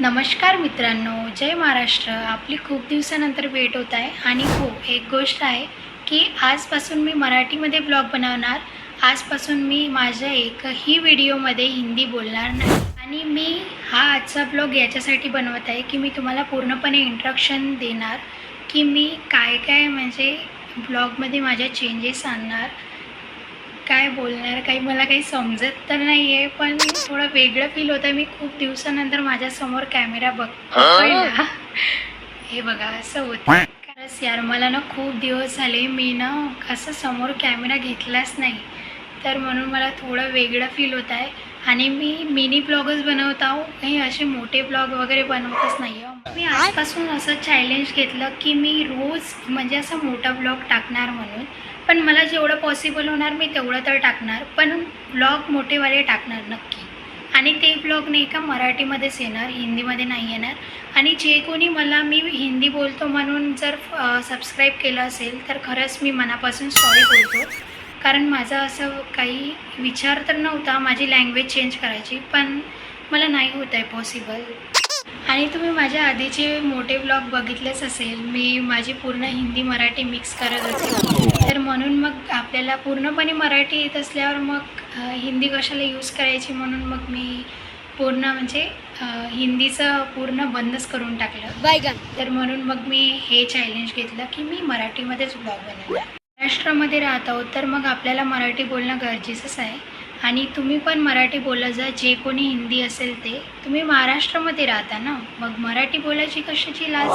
नमस्कार मित्रांनो जय महाराष्ट्र. आपली खूप दिवसानंतर भेट होत आहे. आणि हो एक गोष्ट आहे की आजपासून मी मराठीमध्ये ब्लॉग बनवणार. आजपासून मी माझ्या एकही व्हिडिओमध्ये हिंदी बोलणार नाही. आणि मी हा आजचा ब्लॉग याच्यासाठी बनवत आहे की मी तुम्हाला पूर्णपणे इंट्रक्शन देणार की मी काय काय म्हणजे ब्लॉगमध्ये माझ्या चेंजेस आणणार. काय बोलणार काही मला काही समजत तर नाही आहे पण थोडं वेगळं फील होतं मी खूप दिवसानंतर माझ्यासमोर कॅमेरा ना हे? बघा असं होतं. खरंच यार मला ना खूप दिवस झाले मी ना असं समोर कॅमेरा घेतलाच नाही. तर म्हणून मला थोडं वेगळं फील होत आहे आणि मी मिनी ब्लॉगच बनवत आहो. काही असे मोठे ब्लॉग वगैरे बनवतच नाही आहो मी आजपासून असं चॅलेंज घेतलं की मी रोज म्हणजे असा मोठा ब्लॉग टाकणार म्हणून. पण मला जेवढं पॉसिबल होणार मी तेवढं तर टाकणार. पण ब्लॉग मोठेवाले टाकणार नक्की. आणि ते ब्लॉग नाही का मराठीमध्येच येणार हिंदीमध्ये नाही येणार. आणि जे कोणी मला मी हिंदी बोलतो म्हणून जर सबस्क्राईब केलं असेल तर खरंच मी मनापासून सॉरी बोलतो. कारण माझा असं काही विचार तर नव्हता माझी लँग्वेज चेंज करायची. पण मला नाही होत आहे पॉसिबल आणि तुम्ही माझ्या आधीचे मोठे ब्लॉग बघितलेच असेल. मी माझी पूर्ण हिंदी मराठी मिक्स करत होते तर म्हणून मग आपल्याला पूर्णपणे मराठी येत असल्यावर मग हिंदी कशाला यूज करायची म्हणून मग मी पूर्ण म्हणजे हिंदीचं पूर्ण बंदच करून टाकलं. बैगन तर म्हणून मग मी हे चॅलेंज घेतलं की मी मराठीमध्येच ब्लॉग बनवणार. महाराष्ट्रामध्ये राहत आहोत तर मग आपल्याला मराठी बोलणं गरजेचंच आहे. आणि तुम्ही पण मराठी बोलत जा जे कोणी हिंदी असेल ते. तुम्ही महाराष्ट्रामध्ये राहता ना? मग मराठी बोलायची कशाची लाज?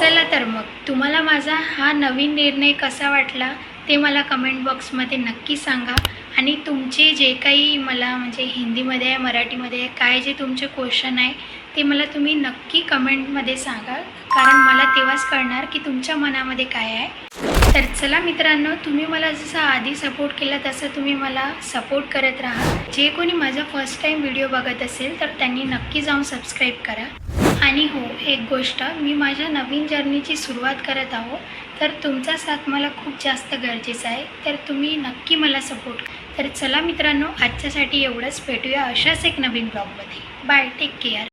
चला तर मग तुम्हाला माझा हा नवीन निर्णय कसा वाटला ते मला कमेंट बॉक्समध्ये नक्की सांगा. आणि तुमचे जे काही मला म्हणजे हिंदीमध्ये आहे मराठीमध्ये आहे काय जे तुमचे क्वेश्चन आहे ते मला तुम्ही नक्की कमेंटमध्ये सांगा. कारण मला तेव्हाच कळणार की तुमच्या मनामध्ये काय आहे. तर चला मित्रांनो तुम्ही मला जसं आधी सपोर्ट केला तसं तुम्ही मला सपोर्ट करत राहा. जे कोणी माझा फर्स्ट टाईम व्हिडिओ बघत असेल तर त्यांनी नक्की जाऊन सबस्क्राईब करा. आणि हो एक गोष्ट मी माझ्या नवीन जर्नीची सुरुवात करत आहो तर तुमचा साथ मला खूप जास्त गरजेचा आहे. तर तुम्ही नक्की मला सपोर्ट तर चला मित्रांनो आजच्यासाठी एवढंच. भेटूया अशाच एक नवीन ब्लॉगमध्ये बाय टेक केअर